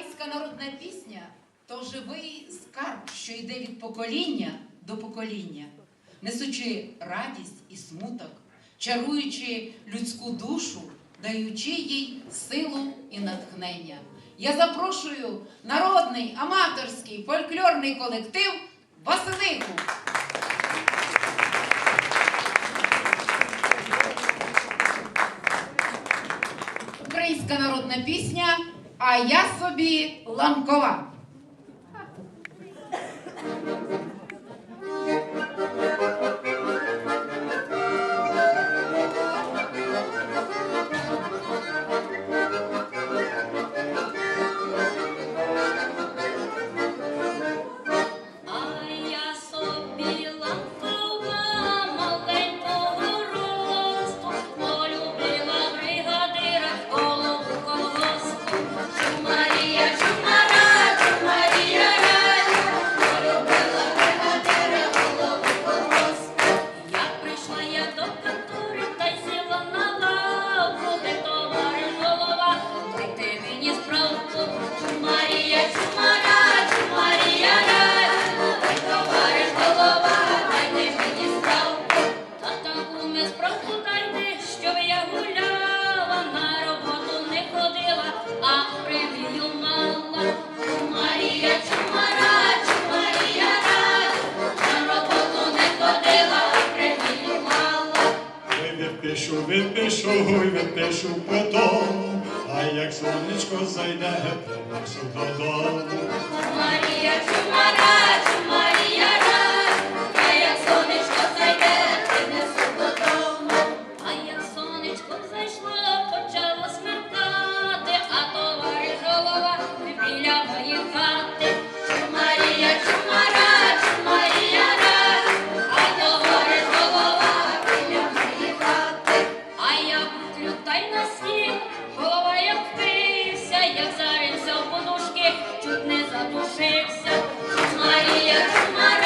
Українська народна пісня то живий скарб, що йде від покоління до покоління, несучи радість і смуток, чаруючи людську душу, даючи їй силу і натхнення. Я запрошую народний аматорський фольклорний колектив Василику. Українська народна пісня а я собі ланкова. Пишу, випишу, випишу потом. а як сонечко зайде, повершу додому. Марія Чумарачу. задушився, Марія, Марія.